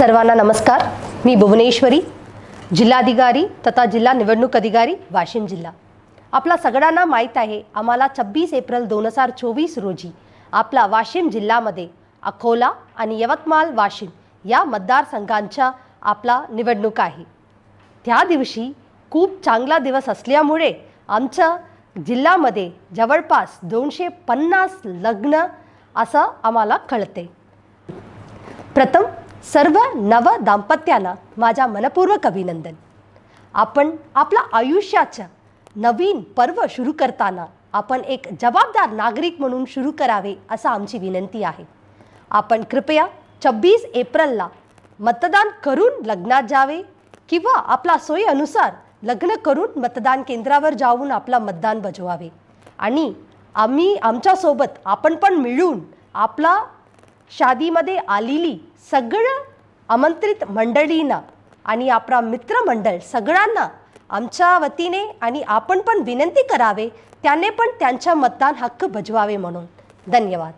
सर्वांना नमस्कार. मी भुवनेश्वरी जिल्हाधिकारी तथा जिल्हा निवडणूक अधिकारी वाशिम जिल्हा. आपला सगळ्यांना माहीत आहे आम्हाला छब्बीस एप्रिल दोन हजार चोवीस रोजी आपला वाशिम जिल्ह्यामध्ये अकोला आणि यवतमाळ वाशिम या मतदारसंघांच्या आपला निवडणूक आहे. त्या दिवशी खूप चांगला दिवस असल्यामुळे आमच्या जिल्ह्यामध्ये जवळपास दोनशे पन्नास लग्न असं आम्हाला कळते. प्रथम सर्व नव दाम्पत्याला माझ्या मनपूर्वक अभिनंदन. आपण आपला आयुष्याचं नवीन पर्व सुरू करताना आपण एक जबाबदार नागरिक म्हणून सुरू करावे असं आमची विनंती आहे. आपण कृपया छब्बीस एप्रिलला मतदान करून लग्नात जावे किंवा आपला सोयीनुसार लग्न करून मतदान केंद्रावर जाऊन आपला मतदान बजवावे. आणि आम्ही आमच्यासोबत आपण पण मिळून आपला शादीमध्ये आलेली सगळं आमंत्रित मंडळींना आणि आपला मित्रमंडळ सगळ्यांना आमच्या वतीने आणि आपण पण विनंती करावे त्याने पण त्यांचा मतदान हक्क बजवावे म्हणून. धन्यवाद.